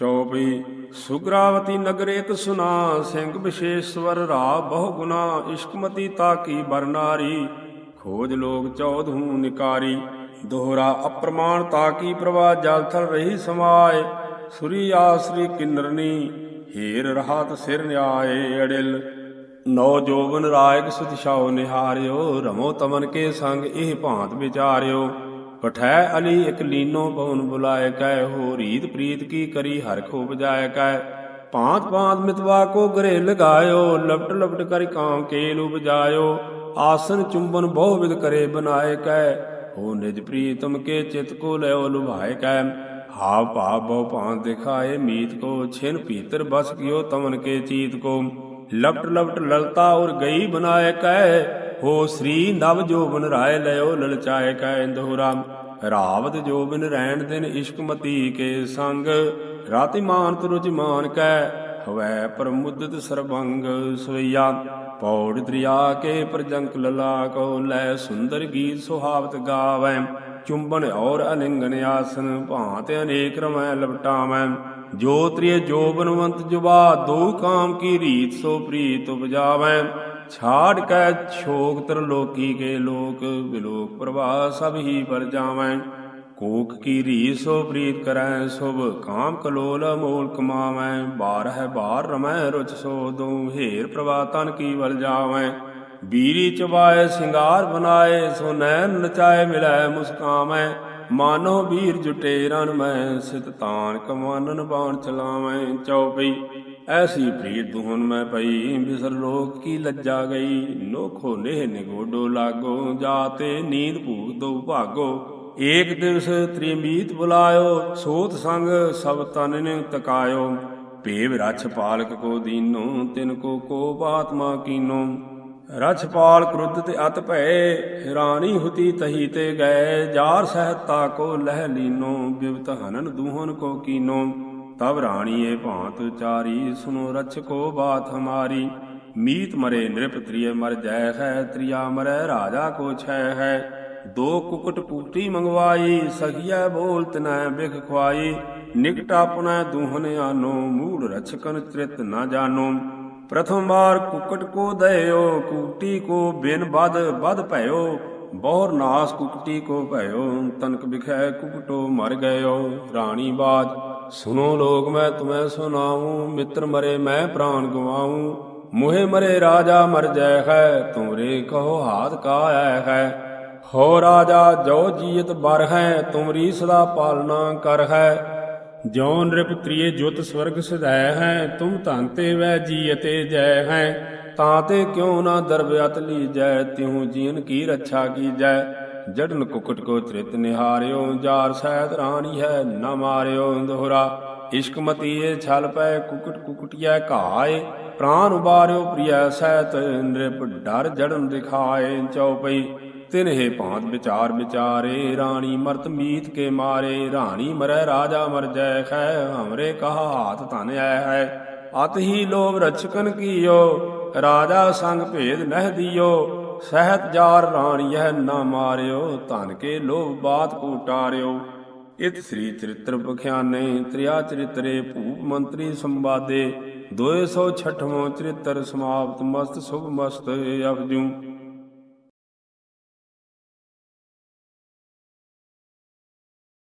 ਚੌਪਈ ਸੁਗਰਾਵਤੀ ਨਗਰ ਇਕ ਸੁਨਾ, ਸਿੰਘ ਵਿਸ਼ੇਸ਼ਵਰ ਰਾ ਬਹੁ ਗੁਨਾ, ਇਸ਼ਕਮਤੀ ਤਾਕੀ ਬਰਨਾਰੀ ਖੋਜ ਲੋਕ ਚੌਧੂ ਨਿਕਾਰੀ, ਦੋਹਰਾ ਅਪਰਮਾਣ ਤਾਕੀ ਪ੍ਰਵਾ ਜਲਥਲ ਰਹੀ ਸਮਾਏ। ਸੁਰੀ ਆਸਰੀ ਕਿੰਨਰਨੀ ਹੀਰ ਰਹਾਤ ਸਿਰ ਨਿਆਏ ਅੜਿਲ। ਨੌ ਜੋਬਨ ਰਾਇਕ ਸੁਤਿਸ਼ਾਉ ਨਿਹਾਰਿਓ, ਰਮੋ ਤਮਨ ਕੇ ਸੰਗ ਇਹ ਭਾਂਤ ਵਿਚਾਰਿਓ। ਪਠੈ ਅਲੀ ਇਕ ਲੀਨੋ ਪਵਨ ਬੁਲਾਏ ਕੈ, ਹੋ ਰੀਤ ਪ੍ਰੀਤ ਕੀ ਕਰੀ, ਹਰ ਖੋ ਬਜਾਏ ਕੈ। ਭਾਂਤ ਭਾਂਤ ਮਿਤਵਾ ਕੋ ਗਰੇ ਲਗਾਇਓ, ਲਪਟ ਲਪਟ ਕਰ ਕਾਮ ਕੇਲ ਉਪਜਾਇਓ। ਆਸਨ ਚੁੰਬਨ ਬਹੁ ਵਿਦ ਕਰੇ ਬਨਾਏ ਕੈ, ਹੋ ਨਿਜ ਪ੍ਰੀਤਮ ਕੇ ਚਿਤ ਕੋ ਲਿਓ ਲੁਭਾਏ ਕੈ। ਹਾਵ ਭਾਵ ਬਹੁ ਭਾਂਤ ਦਿਖਾਏ, ਮੀਤ ਕੋ ਛਿਨ ਭੀਤਰ ਬਸ ਗਿਓ ਤਮਨ ਕੇ ਚੀਤ ਕੋ। ਲਪਟ ਲਪਟ ਲਲਤਾ ਔਰ ਗਈ ਬਨਾਏ ਕੈ, ਹੋ ਸ੍ਰੀ ਨਵ ਜੋਬਨ ਰਾਏ ਲਿਓ ਲਲਚਾਏ ਕੈ ਦੋਹਰਾ ਰਾਵਤ ਜੋਬਨ ਰਹਿਣ ਦਿਨ ਇਸ਼ਕ ਮਤੀ ਕੇ ਸੰਗ, ਰਾਤੀ ਮਾਨਤ ਰੁਜਮਾਨ ਕੈ, ਹਵੈ ਪ੍ਰਮੁਦਤ ਸਰਬੰਗ ਸੋਈਆ ਪੌੜ ਦਰਿਆ ਕੇ ਪ੍ਰਜੰਕ ਲਲਾ ਕੋ ਲੈ ਸੁੰਦਰ ਗੀਤ ਸੁਹਾਵਤ ਗਾਵੈ। ਚੁੰਬਨ ਔਰ ਅਲਿੰਗਨ ਆਸਨ, ਭਾਂਤ ਅਨੇਕ ਰਮੈ ਲਪਟਾਵੈ ਜੋ ਤ੍ਰਿਯ ਜੋਬਨਵੰਤ ਜੁਬਾ, ਦੋ ਕਾਮ ਕੀ ਰੀਤ ਸੋ ਪ੍ਰੀਤ ਉਪਜਾਵੈ। ਛਾੜ ਕੈ ਛੋਕ ਤਰ ਲੋਕੀ ਕੇ ਲੋਕ ਵਿਲੋਕ ਪ੍ਰਭਾ ਸਭ ਹੀ ਪਰ ਜਾਵੈ। ਕੋਕ ਕੀ ਰੀ ਸੋ ਪ੍ਰੀਤ ਕਰੈ ਸੁਭ, ਕਾਮ ਕਲੋਲ ਮੂਲ ਕਮਾਵੈ। ਬਾਰ ਹੈ ਬਾਰ ਰਮੈ ਰੁਚ ਸੋ ਦੋ, ਹੇਰ ਪ੍ਰਭਾ ਤਨ ਕੀ ਵਲ ਜਾਵੈ। ਬੀਰੀ ਚਬਾਏ, ਸਿੰਗਾਰ ਬਨਾਏ ਸੋ ਨੈਣ ਨਚਾਏ ਮਿਲੈ ਮੁਸਕਾਮੈ ਮਾਨੋ ਵੀਰ ਜੁਟੇ ਰਨ ਮੈਂ, ਸਿਤ ਤਾਨ ਕਮਾਨਨ ਬਾਣ ਚਲਾਵੈ। ਚਉਪਈ ਐਸੀ ਪ੍ਰੀਤ ਦੁਹਨ ਮੈਂ ਪਈ ਬਿਸਰ ਲੋਕ ਕੀ ਲੱਜਾ ਗਈ। ਨੋਖੋ ਨੇਹ ਨਿਗੋਡੋ ਲਾਗੋ ਜਾਤੇ ਨੀਂਦ ਭੂਖ ਦੋ ਭਾਗੋ। ਏਕ ਦਿਵਸ ਤ੍ਰਿਮੀਤ ਬੁਲਾਇਓ, ਸੋਤ ਸੰਗ ਸਭ ਤਨ ਨੇ ਤਕਾਇਓ ਭੇਵ ਰਛ ਪਾਲਕ ਕੋ ਦੀਨੋ, ਤਿਨ ਕੋ ਕੋ ਆਤਮਾ ਕੀਨੋ। ਰਛਪਾਲ ਕ੍ਰੁੱਧ ਤੇ ਅਤ ਭੈ ਰਾਣੀ ਹੁਤੀ ਤਹੀ ਤੇ ਗਏ। ਜਾਰ ਸਹਿਤਾ ਕੋ ਲਹਿ ਲੀਨੋ, ਬਿਵਤ ਹਨਨ ਦੂਹਨ ਕੋ ਕੀਨੋ। ਤਬ ਰਾਣੀਏ ਭਾਂਤ ਚਾਰੀ ਸੁਨੋ ਰਛ ਕੋ ਬਾਤ ਹਮਾਰੀ। ਮੀਤ ਮਰੇ ਨਿਰਪ ਤ੍ਰਿਯ, ਮਰ ਜੈ ਹੈ, ਤ੍ਰਿਆ ਮਰੈ ਰਾਜਾ ਕੋ ਛੈ ਹੈ। ਦੋ ਕੁਕਟ ਕੁਕਟੀ ਮੰਗਵਾਈ, ਸਖੀਐ ਬੋਲ ਤਨੈ ਬਿਖ ਖਵਾਈ ਨਿਕਟ ਆਪਣਾ ਦੂਹਨ ਆਨੋ, ਮੂੜ ਰਛਕਨ ਤ੍ਰਿਤ ਨਾ ਜਾਨੋ। ਪ੍ਰਥਮ ਵਾਰ ਕੁਕਟ ਕੋ ਦਇਓ, ਕੁਕਟੀ ਕੋ ਬਿਨ ਬਦ ਬਦ ਭਇਓ, ਬਹੁਰ ਨਾਸ ਕੁਕਟੀ ਕੋ ਭਇਓ, ਤਨਕ ਬਿਖੈ ਕੁਕਟੋ ਮਰ ਗਇਓ। ਰਾਣੀ ਬਾਜ ਸੁਨੋ ਲੋਕ, ਮੈਂ ਤੁਮੈ ਸੁਨਾਉ ਮਿੱਤਰ ਮਰੇ ਮੈਂ ਪ੍ਰਾਨ ਗਵਾਉ ਮੋਹੇ ਮਰੇ ਰਾਜਾ ਮਰ ਜੈ ਹੈ, ਤੁਮਰੇ ਕਹੋ ਹਾਥ ਕਾ ਆਇ ਹੈ। ਹੋ ਰਾਜਾ, ਜੋ ਜੀਤ ਬਰ ਹੈ, ਤੁਮਰੀ ਸਦਾ ਪਾਲਣਾ ਕਰ ਹੈ। ਜੋ ਨ੍ਰਿਪ ਤ੍ਰਿਏ ਜੁਤ ਸਵਰਗ ਸਦੈ ਹੈ, ਤੁਮ ਧਨ ਤੇ ਵੈ ਜੀ ਜੈ ਹੈ। ਤਾਂ ਤੇ ਕਿਉ ਨਾ ਦਰਬ ਅਤ ਲੀਜੈ, ਤਿਉ ਜੀਨ ਕੀ ਰੱਛਾ ਕੀਜੈ। ਜੜਨ ਕੁਕਟ ਕੋ ਤ੍ਰਿਤ ਨਿਹਾਰਿਓ, ਜਾਰ ਸਹਿਤ ਰਾਣੀ ਹੈ ਨਾ ਮਾਰਿਓ ਦੋਹਰਾ ਇਸ਼ਕਮਤੀਏ ਛਲ ਪੈ, ਕੁਕਟ ਕੁਕਟਿਐ ਘਾਏ। ਪ੍ਰਾਨ ਉਬਾਰਿਓ ਪ੍ਰਿਯ ਸਹਿਤ ਨ੍ਰਿਪ, ਡਰ ਜੜਨ ਦਿਖਾਏ ਚਉਪਈ ਤਿਨਹਿ ਭਾਂਤ ਵਿਚਾਰ ਵਿਚਾਰੇ, ਰਾਣੀ ਮਰਤ ਮੀਤ ਕੇ ਮਾਰੇ, ਰਾਣੀ ਮਰੈ ਰਾਜਾ ਮਰ ਜੈ ਖੈ, ਹਮਰੇ ਕਹਾ ਹਾਥ ਧਨ ਆਇ ਹੈ। ਅਤ ਹੀ ਲੋਭ ਰਚਕਨ ਕੀਓ, ਰਾਜਾ ਸੰਗ ਭੇਦ ਨਹਿ ਦਿਓ, ਸਹਿਤ ਜਾਰ ਰਾਣੀਐ ਨਾ ਮਾਰਿਓ, ਧਨ ਕੇ ਲੋਭ ਬਾਤ ਕੂਟਾਰਿਓ ਇਤ ਸ੍ਰੀ ਚਰਿਤ੍ਰ ਬਖਿਆਨੇ ਤ੍ਰਿਆ ਚਰਿਤਰੇ ਭੂਪ ਮੰਤਰੀ ਸੰਵਾਦੇ 206ਵਾਂ ਚਰਿਤ੍ਰ ਸਮਾਪਤ ਮਸਤ ਸੁਭ ਮਸਤ ਅਵਜੂ।